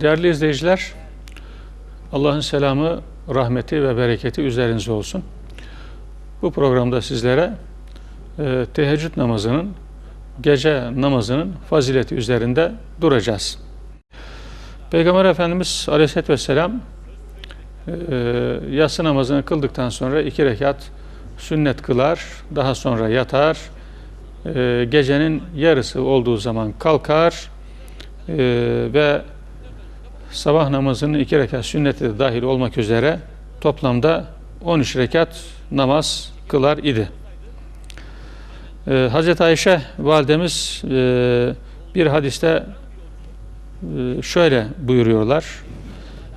Değerli izleyiciler, Allah'ın selamı, rahmeti ve bereketi üzerinize olsun. Bu programda sizlere e, teheccüd namazının, gece namazının fazileti üzerinde duracağız. Peygamber Efendimiz Aleyhisselatü Vesselam e, yatsı namazını kıldıktan sonra iki rekat sünnet kılar, daha sonra yatar, e, gecenin yarısı olduğu zaman kalkar e, ve sabah namazının iki rekat sünneti de dahil olmak üzere toplamda 13 rekat namaz kılar idi. Ee, Hazreti Ayşe validemiz e, bir hadiste e, şöyle buyuruyorlar.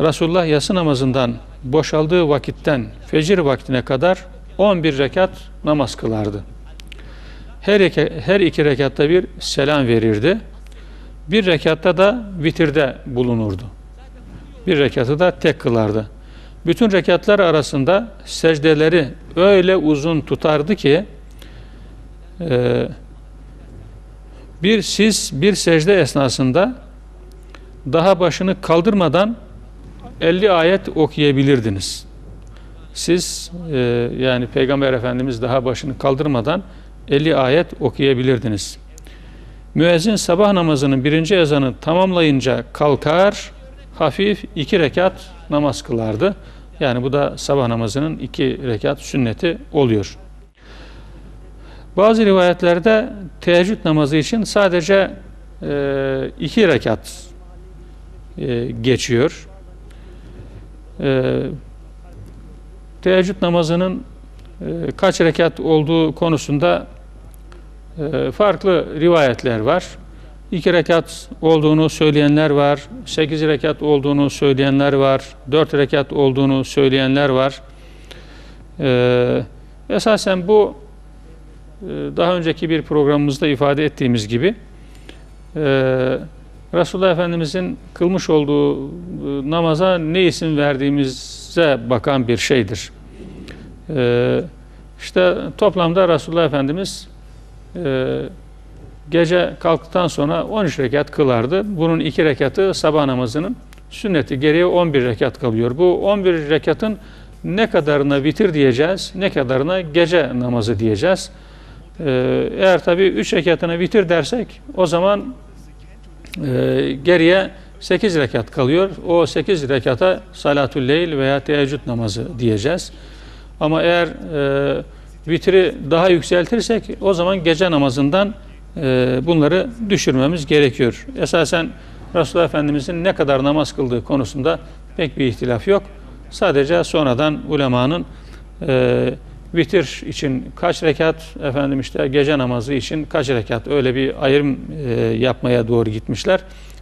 Resulullah yatsı namazından boşaldığı vakitten fecir vaktine kadar 11 rekat namaz kılardı. Her iki, her iki rekatta bir selam verirdi. Bir rekatta da vitirde bulunurdu. Bir rekatı da tek kılardı. Bütün rekatlar arasında secdeleri öyle uzun tutardı ki e, bir siz bir secde esnasında daha başını kaldırmadan 50 ayet okuyabilirdiniz. Siz e, yani Peygamber Efendimiz daha başını kaldırmadan 50 ayet okuyabilirdiniz. Müezzin sabah namazının birinci ezanı tamamlayınca kalkar, hafif iki rekat namaz kılardı. Yani bu da sabah namazının iki rekat sünneti oluyor. Bazı rivayetlerde teheccüd namazı için sadece e, iki rekat e, geçiyor. E, teheccüd namazının e, kaç rekat olduğu konusunda e, farklı rivayetler var. İki rekat olduğunu söyleyenler var, sekiz rekat olduğunu söyleyenler var, dört rekat olduğunu söyleyenler var. Ee, esasen bu e, daha önceki bir programımızda ifade ettiğimiz gibi e, Resulullah Efendimizin kılmış olduğu e, namaza ne isim verdiğimize bakan bir şeydir. E, işte toplamda Resulullah Efendimiz e, gece kalktıktan sonra 13 rekat kılardı. Bunun iki rekatı sabah namazının sünneti. Geriye 11 rekat kalıyor. Bu 11 rekatın ne kadarına vitir diyeceğiz, ne kadarına gece namazı diyeceğiz. Ee, eğer tabii 3 rekatına vitir dersek o zaman e, geriye 8 rekat kalıyor. O 8 rekata salatül leyl veya teheccüd namazı diyeceğiz. Ama eğer e, vitri daha yükseltirsek o zaman gece namazından bunları düşürmemiz gerekiyor. Esasen Resulullah Efendimizin ne kadar namaz kıldığı konusunda pek bir ihtilaf yok. Sadece sonradan ulemanın e, vitir için kaç rekat, efendim işte gece namazı için kaç rekat öyle bir ayrım e, yapmaya doğru gitmişler.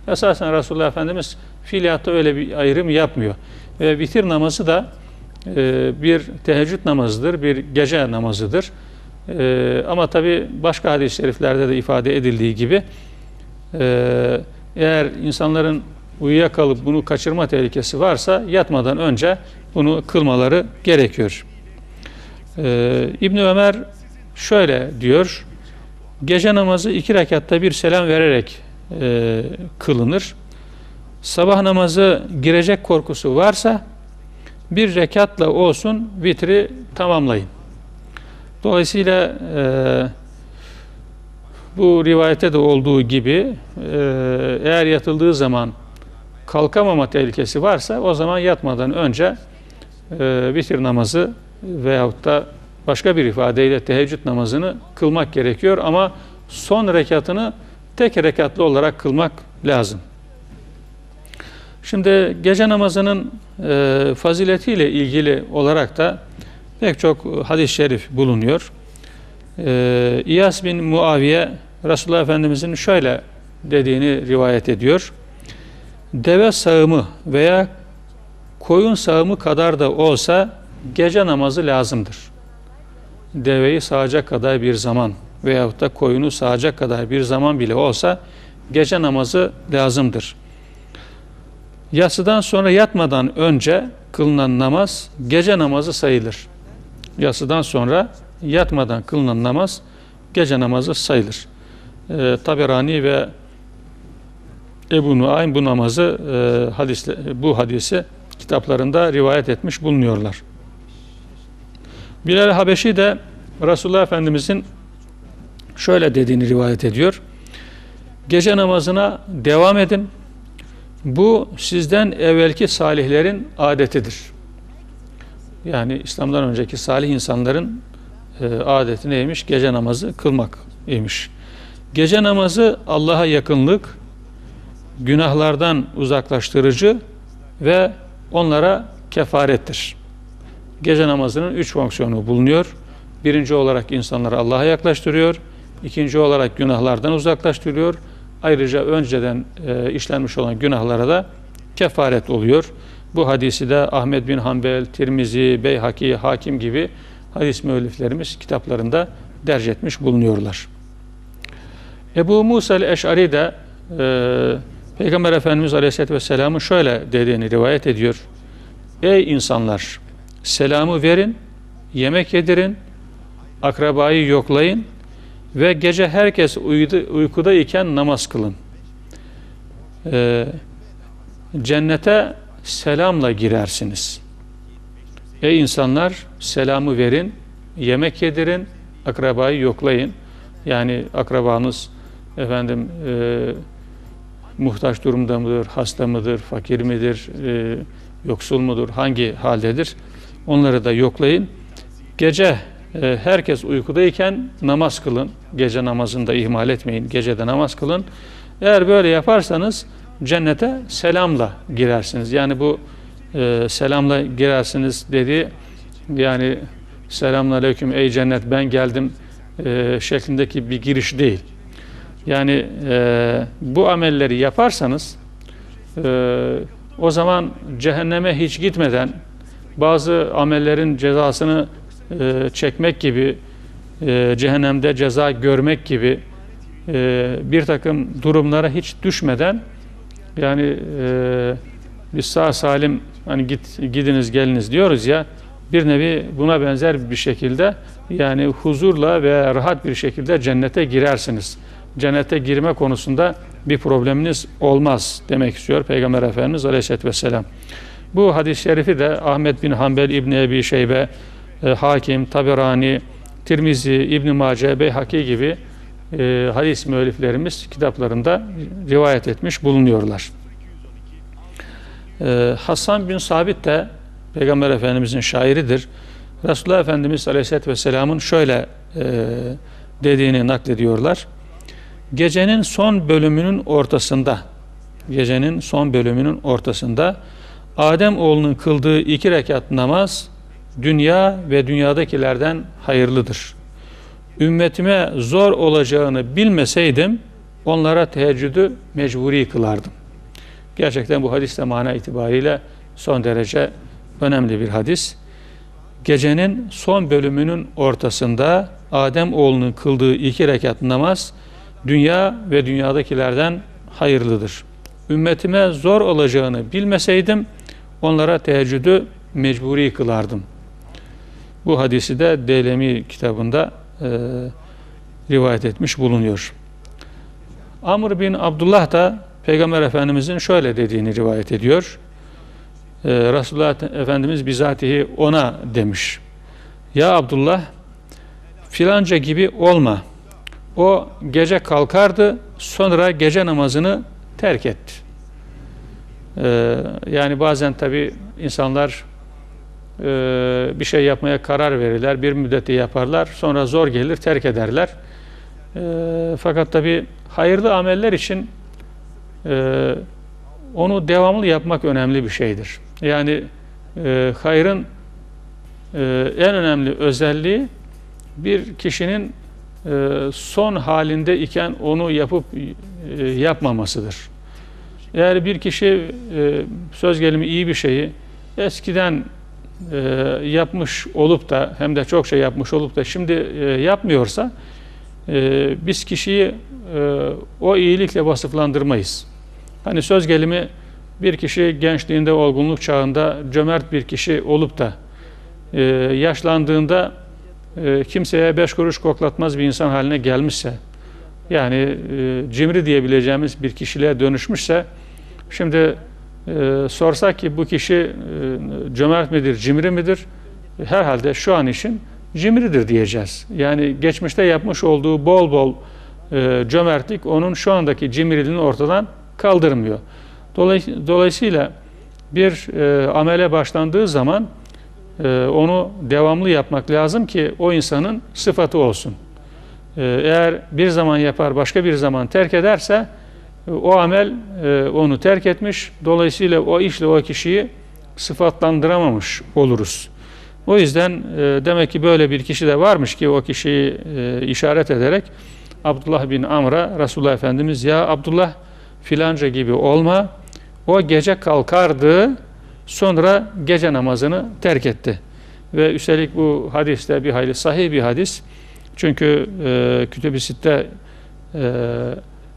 Esasen Resulullah Efendimiz fiiliyatta öyle bir ayrım yapmıyor. Ve vitir namazı da e, bir teheccüd namazıdır, bir gece namazıdır. Ee, ama tabi başka hadis-i şeriflerde de ifade edildiği gibi e, eğer insanların uyuyakalıp bunu kaçırma tehlikesi varsa yatmadan önce bunu kılmaları gerekiyor. Ee, İbn Ömer şöyle diyor. Gece namazı iki rekatta bir selam vererek e, kılınır. Sabah namazı girecek korkusu varsa bir rekatla olsun vitri tamamlayın. Dolayısıyla e, bu rivayete de olduğu gibi e, eğer yatıldığı zaman kalkamama tehlikesi varsa o zaman yatmadan önce e, vitir namazı veyahut da başka bir ifadeyle teheccüd namazını kılmak gerekiyor ama son rekatını tek rekatlı olarak kılmak lazım. Şimdi gece namazının e, faziletiyle ilgili olarak da pek çok hadis-i şerif bulunuyor. Ee, İyas bin Muaviye Resulullah Efendimizin şöyle dediğini rivayet ediyor. Deve sağımı veya koyun sağımı kadar da olsa gece namazı lazımdır. Deveyi sağacak kadar bir zaman veyahut da koyunu sağacak kadar bir zaman bile olsa gece namazı lazımdır. Yatsıdan sonra yatmadan önce kılınan namaz gece namazı sayılır yatsıdan sonra yatmadan kılınan namaz gece namazı sayılır. E, Taberani ve Ebu Nuaym bu namazı e, hadisle, bu hadisi kitaplarında rivayet etmiş bulunuyorlar. Bilal Habeşi de Resulullah Efendimizin şöyle dediğini rivayet ediyor. Gece namazına devam edin. Bu sizden evvelki salihlerin adetidir. Yani İslam'dan önceki salih insanların e, adeti neymiş? Gece namazı kılmak imiş. Gece namazı Allah'a yakınlık, günahlardan uzaklaştırıcı ve onlara kefarettir. Gece namazının üç fonksiyonu bulunuyor. Birinci olarak insanları Allah'a yaklaştırıyor. İkinci olarak günahlardan uzaklaştırıyor. Ayrıca önceden e, işlenmiş olan günahlara da kefaret oluyor. Bu hadisi de Ahmet bin Hanbel, Tirmizi, Beyhaki, Hakim gibi hadis müelliflerimiz kitaplarında derc etmiş bulunuyorlar. Ebu Musa el-Eş'ari de e, Peygamber Efendimiz Aleyhisselatü Vesselam'ın şöyle dediğini rivayet ediyor. Ey insanlar! Selamı verin, yemek yedirin, akrabayı yoklayın ve gece herkes uykuda iken namaz kılın. Ee, cennete selamla girersiniz. Ey insanlar selamı verin, yemek yedirin, akrabayı yoklayın. Yani akrabanız efendim e, muhtaç durumda mıdır, hasta mıdır, fakir midir, e, yoksul mudur, hangi haldedir? Onları da yoklayın. Gece e, herkes uykudayken namaz kılın. Gece namazını da ihmal etmeyin. Gecede namaz kılın. Eğer böyle yaparsanız cennete selamla girersiniz. Yani bu e, selamla girersiniz dedi. Yani selamun aleyküm ey cennet ben geldim e, şeklindeki bir giriş değil. Yani e, bu amelleri yaparsanız e, o zaman cehenneme hiç gitmeden bazı amellerin cezasını e, çekmek gibi, e, cehennemde ceza görmek gibi e, bir takım durumlara hiç düşmeden yani e, biz sağ salim hani git gidiniz geliniz diyoruz ya bir nevi buna benzer bir şekilde yani huzurla ve rahat bir şekilde cennete girersiniz. Cennete girme konusunda bir probleminiz olmaz demek istiyor Peygamber Efendimiz Aleyhisselatü Vesselam. Bu hadis-i şerifi de Ahmet bin Hanbel İbni Ebi Şeybe, e, Hakim, Taberani, Tirmizi, İbn Mace, Beyhaki gibi e, hadis müelliflerimiz kitaplarında rivayet etmiş bulunuyorlar. E, Hasan bin Sabit de Peygamber Efendimizin şairidir. Resulullah Efendimiz Aleyhisselatü Vesselam'ın şöyle e, dediğini naklediyorlar. Gecenin son bölümünün ortasında, gecenin son bölümünün ortasında Adem oğlunun kıldığı iki rekat namaz dünya ve dünyadakilerden hayırlıdır. Ümmetime zor olacağını bilmeseydim onlara teheccüdü mecburi kılardım. Gerçekten bu hadis de mana itibariyle son derece önemli bir hadis. Gecenin son bölümünün ortasında Adem oğlunun kıldığı iki rekat namaz dünya ve dünyadakilerden hayırlıdır. Ümmetime zor olacağını bilmeseydim onlara teheccüdü mecburi kılardım. Bu hadisi de Deylemi kitabında rivayet etmiş bulunuyor. Amr bin Abdullah da Peygamber Efendimizin şöyle dediğini rivayet ediyor. Ee, Resulullah Efendimiz bizatihi ona demiş. Ya Abdullah filanca gibi olma. O gece kalkardı sonra gece namazını terk etti. Ee, yani bazen tabi insanlar e, bir şey yapmaya karar verirler, bir müddeti yaparlar, sonra zor gelir, terk ederler. E, fakat tabi hayırlı ameller için e, onu devamlı yapmak önemli bir şeydir. Yani e, hayrın e, en önemli özelliği bir kişinin e, son halinde iken onu yapıp e, yapmamasıdır. Eğer bir kişi e, söz gelimi iyi bir şeyi eskiden e, yapmış olup da hem de çok şey yapmış olup da şimdi e, yapmıyorsa e, biz kişiyi o iyilikle vasıflandırmayız. Hani söz gelimi bir kişi gençliğinde, olgunluk çağında cömert bir kişi olup da yaşlandığında kimseye beş kuruş koklatmaz bir insan haline gelmişse, yani cimri diyebileceğimiz bir kişiliğe dönüşmüşse şimdi e, sorsak ki bu kişi e, cömert midir, cimri midir? Herhalde şu an için cimridir diyeceğiz. Yani geçmişte yapmış olduğu bol bol e, cömertlik onun şu andaki cimriliğini ortadan kaldırmıyor. Dolay- Dolayısıyla bir e, amele başlandığı zaman e, onu devamlı yapmak lazım ki o insanın sıfatı olsun. E, eğer bir zaman yapar başka bir zaman terk ederse o amel e, onu terk etmiş. Dolayısıyla o işle o kişiyi sıfatlandıramamış oluruz. O yüzden e, demek ki böyle bir kişi de varmış ki o kişiyi e, işaret ederek Abdullah bin Amr'a Resulullah Efendimiz ya Abdullah filanca gibi olma. O gece kalkardı sonra gece namazını terk etti. Ve üstelik bu hadiste bir hayli sahih bir hadis. Çünkü e, Kütüb-i Sitte e,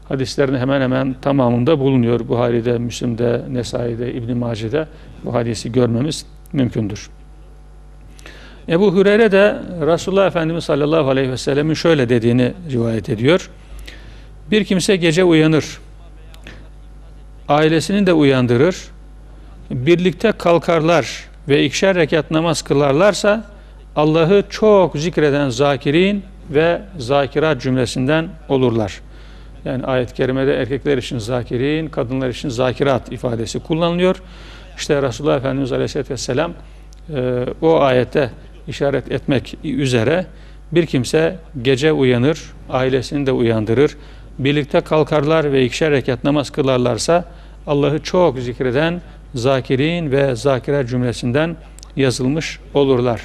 hadislerin hemen hemen tamamında bulunuyor. Buhari'de, Müslim'de, Nesai'de, İbn-i Mace'de bu hadisi görmemiz mümkündür. Ebu Hureyre de Resulullah Efendimiz sallallahu aleyhi ve sellemin şöyle dediğini rivayet ediyor. Bir kimse gece uyanır, ailesini de uyandırır, birlikte kalkarlar ve ikişer rekat namaz kılarlarsa Allah'ı çok zikreden zakirin ve zakirat cümlesinden olurlar. Yani ayet-i kerimede erkekler için zakirin, kadınlar için zakirat ifadesi kullanılıyor. İşte Resulullah Efendimiz Aleyhisselatü Vesselam e, o ayete işaret etmek üzere bir kimse gece uyanır, ailesini de uyandırır, birlikte kalkarlar ve ikişer rekat namaz kılarlarsa Allah'ı çok zikreden zakirin ve zakire cümlesinden yazılmış olurlar.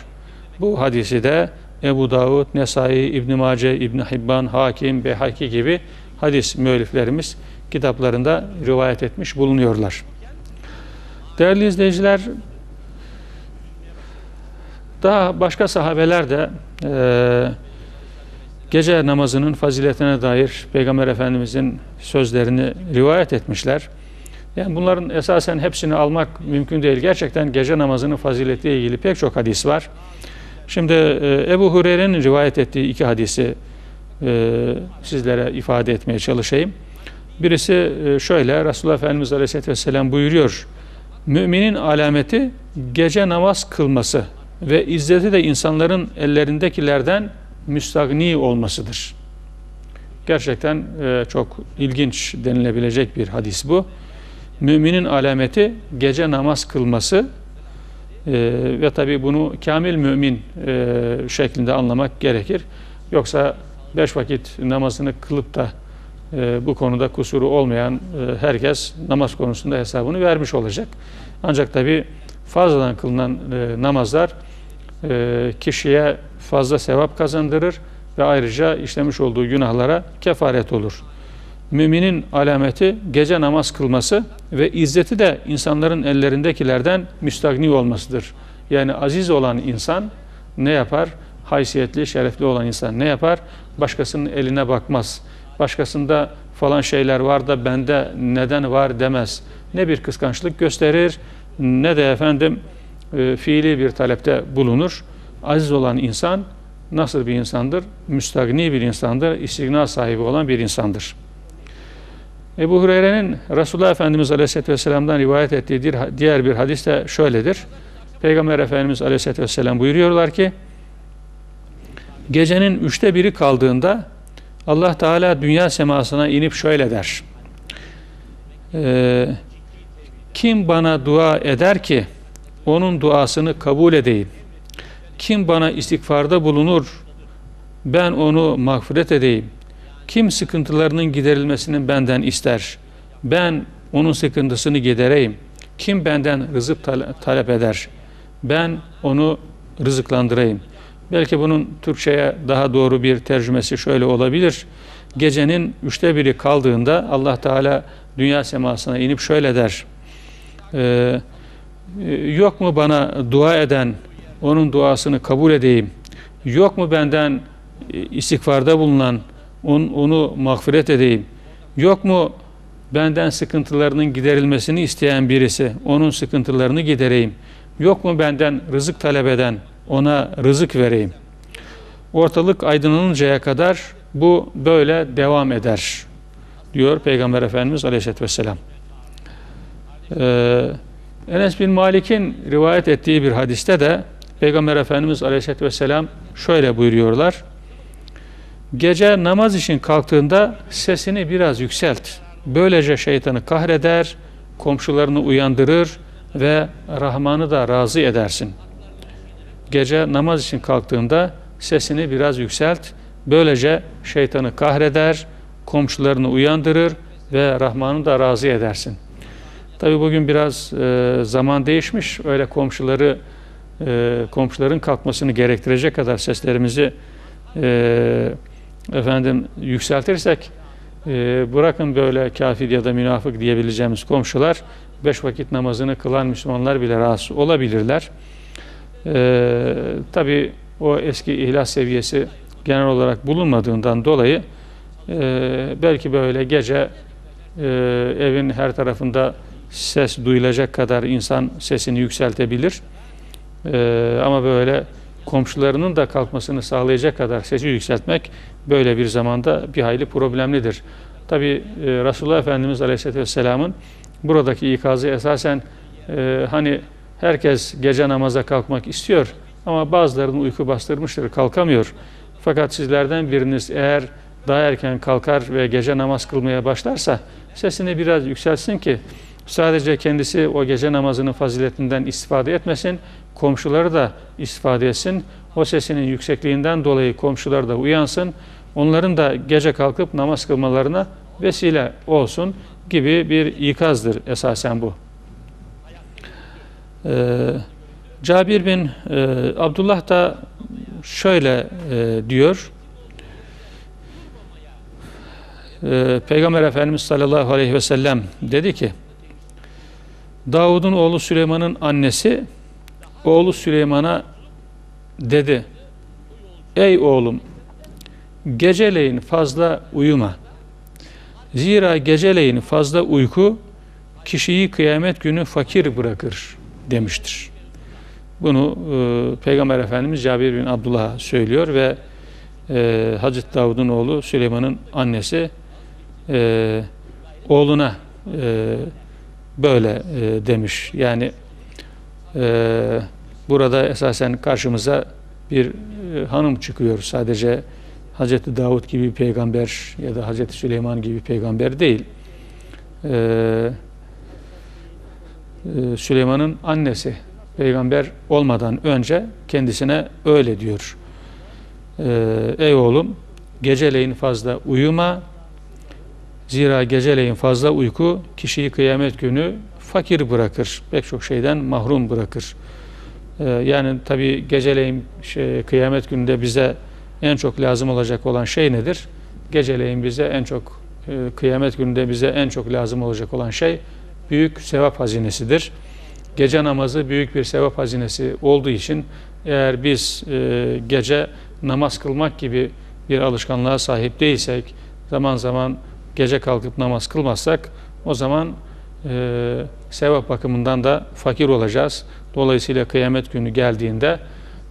Bu hadisi de Ebu Davud, Nesai, İbn Mace, İbn Hibban, Hakim, Behaki gibi hadis müelliflerimiz kitaplarında rivayet etmiş bulunuyorlar. Değerli izleyiciler, daha başka sahabeler de e, gece namazının faziletine dair Peygamber Efendimizin sözlerini rivayet etmişler. Yani bunların esasen hepsini almak mümkün değil. Gerçekten gece namazının faziletiyle ilgili pek çok hadis var. Şimdi e, Ebu Hureyre'nin rivayet ettiği iki hadisi e, sizlere ifade etmeye çalışayım. Birisi e, şöyle, Resulullah Efendimiz Aleyhisselatü Vesselam buyuruyor. Müminin alameti gece namaz kılması ve izzeti de insanların ellerindekilerden müstagni olmasıdır. Gerçekten e, çok ilginç denilebilecek bir hadis bu. Müminin alameti gece namaz kılması e, ve tabi bunu kamil mümin e, şeklinde anlamak gerekir. Yoksa beş vakit namazını kılıp da e, bu konuda kusuru olmayan e, herkes namaz konusunda hesabını vermiş olacak. Ancak tabi fazladan kılınan e, namazlar e, kişiye fazla sevap kazandırır ve ayrıca işlemiş olduğu günahlara kefaret olur. Müminin alameti gece namaz kılması ve izzeti de insanların ellerindekilerden müstagni olmasıdır. Yani aziz olan insan ne yapar? Haysiyetli, şerefli olan insan ne yapar? Başkasının eline bakmaz. Başkasında falan şeyler var da bende neden var demez. Ne bir kıskançlık gösterir ne de efendim e, fiili bir talepte bulunur. Aziz olan insan nasıl bir insandır? Müstagni bir insandır, istigna sahibi olan bir insandır. Ebu Hureyre'nin Resulullah Efendimiz Aleyhisselatü Vesselam'dan rivayet ettiği diğer bir hadis de şöyledir. Peygamber Efendimiz Aleyhisselatü Vesselam buyuruyorlar ki, gecenin üçte biri kaldığında Allah Teala dünya semasına inip şöyle der. E, kim bana dua eder ki onun duasını kabul edeyim. Kim bana istiğfarda bulunur ben onu mağfiret edeyim. Kim sıkıntılarının giderilmesini benden ister ben onun sıkıntısını gidereyim. Kim benden rızık talep eder ben onu rızıklandırayım. Belki bunun Türkçe'ye daha doğru bir tercümesi şöyle olabilir. Gecenin üçte biri kaldığında Allah Teala dünya semasına inip şöyle der. Ee, yok mu bana dua eden, onun duasını kabul edeyim? Yok mu benden istiğfarda bulunan, on, onu mağfiret edeyim? Yok mu benden sıkıntılarının giderilmesini isteyen birisi, onun sıkıntılarını gidereyim? Yok mu benden rızık talep eden, ona rızık vereyim. Ortalık aydınlanıncaya kadar bu böyle devam eder diyor Peygamber Efendimiz Aleyhisselatü Vesselam. Ee, Enes bin Malik'in rivayet ettiği bir hadiste de Peygamber Efendimiz Aleyhisselatü Vesselam şöyle buyuruyorlar. Gece namaz için kalktığında sesini biraz yükselt. Böylece şeytanı kahreder, komşularını uyandırır ve Rahman'ı da razı edersin. Gece namaz için kalktığında sesini biraz yükselt. Böylece şeytanı kahreder, komşularını uyandırır ve Rahman'ı da razı edersin. Tabi bugün biraz e, zaman değişmiş. Öyle komşuları e, komşuların kalkmasını gerektirecek kadar seslerimizi e, efendim yükseltirsek e, bırakın böyle kafir ya da münafık diyebileceğimiz komşular beş vakit namazını kılan Müslümanlar bile rahatsız olabilirler. E, Tabi o eski ihlas seviyesi genel olarak bulunmadığından dolayı e, belki böyle gece e, evin her tarafında ses duyulacak kadar insan sesini yükseltebilir. E, ama böyle komşularının da kalkmasını sağlayacak kadar sesi yükseltmek böyle bir zamanda bir hayli problemlidir. Tabi e, Resulullah Efendimiz Aleyhisselatü Vesselam'ın buradaki ikazı esasen e, hani herkes gece namaza kalkmak istiyor ama bazılarının uyku bastırmıştır, kalkamıyor. Fakat sizlerden biriniz eğer daha erken kalkar ve gece namaz kılmaya başlarsa sesini biraz yükselsin ki sadece kendisi o gece namazının faziletinden istifade etmesin, komşuları da istifade etsin. O sesinin yüksekliğinden dolayı komşular da uyansın. Onların da gece kalkıp namaz kılmalarına vesile olsun gibi bir ikazdır esasen bu. Ee, Cabir bin e, Abdullah da şöyle e, diyor. E, Peygamber Efendimiz sallallahu aleyhi ve sellem dedi ki Davud'un oğlu Süleyman'ın annesi oğlu Süleyman'a dedi Ey oğlum geceleyin fazla uyuma. Zira geceleyin fazla uyku kişiyi kıyamet günü fakir bırakır demiştir. Bunu e, Peygamber Efendimiz Cabir bin Abdullah söylüyor ve e, Hazreti Davud'un oğlu Süleyman'ın annesi e, oğluna e, böyle e, demiş. Yani e, burada esasen karşımıza bir e, hanım çıkıyor. Sadece Hazreti Davud gibi peygamber ya da Hazreti Süleyman gibi peygamber değil. E, e, Süleyman'ın annesi peygamber olmadan önce kendisine öyle diyor. Ee, ey oğlum geceleyin fazla uyuma zira geceleyin fazla uyku kişiyi kıyamet günü fakir bırakır. Pek çok şeyden mahrum bırakır. Ee, yani tabi geceleyin şey, kıyamet gününde bize en çok lazım olacak olan şey nedir? Geceleyin bize en çok e, kıyamet gününde bize en çok lazım olacak olan şey büyük sevap hazinesidir gece namazı büyük bir sevap hazinesi olduğu için eğer biz e, gece namaz kılmak gibi bir alışkanlığa sahip değilsek, zaman zaman gece kalkıp namaz kılmazsak o zaman e, sevap bakımından da fakir olacağız. Dolayısıyla kıyamet günü geldiğinde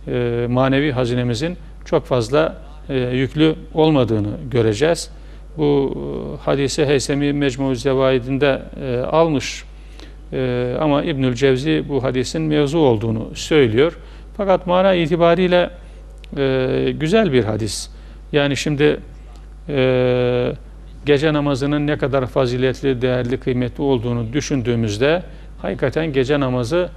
e, manevi hazinemizin çok fazla e, yüklü olmadığını göreceğiz. Bu e, hadise Heysemi Mecmu Zevaidinde e, almış ee, ama İbnül Cevzi bu hadisin mevzu olduğunu söylüyor. Fakat mana itibariyle e, güzel bir hadis. Yani şimdi e, gece namazının ne kadar faziletli, değerli, kıymetli olduğunu düşündüğümüzde hakikaten gece namazı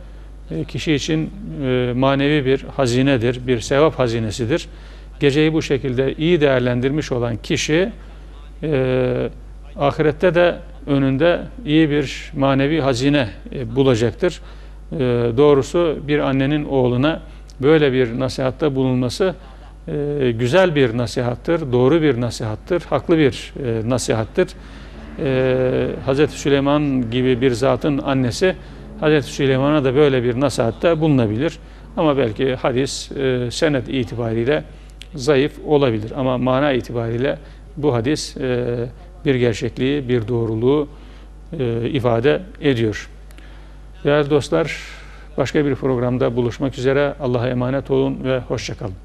e, kişi için e, manevi bir hazinedir, bir sevap hazinesidir. Geceyi bu şekilde iyi değerlendirmiş olan kişi e, ahirette de önünde iyi bir manevi hazine e, bulacaktır. E, doğrusu bir annenin oğluna böyle bir nasihatta bulunması e, güzel bir nasihattır, doğru bir nasihattır, haklı bir nasihattır. Hazreti Süleyman gibi bir zatın annesi Hazreti Süleyman'a da böyle bir nasihatta bulunabilir. Ama belki hadis senet itibariyle zayıf olabilir. Ama mana itibariyle bu hadis bir gerçekliği, bir doğruluğu e, ifade ediyor. Değerli dostlar, başka bir programda buluşmak üzere. Allah'a emanet olun ve hoşçakalın.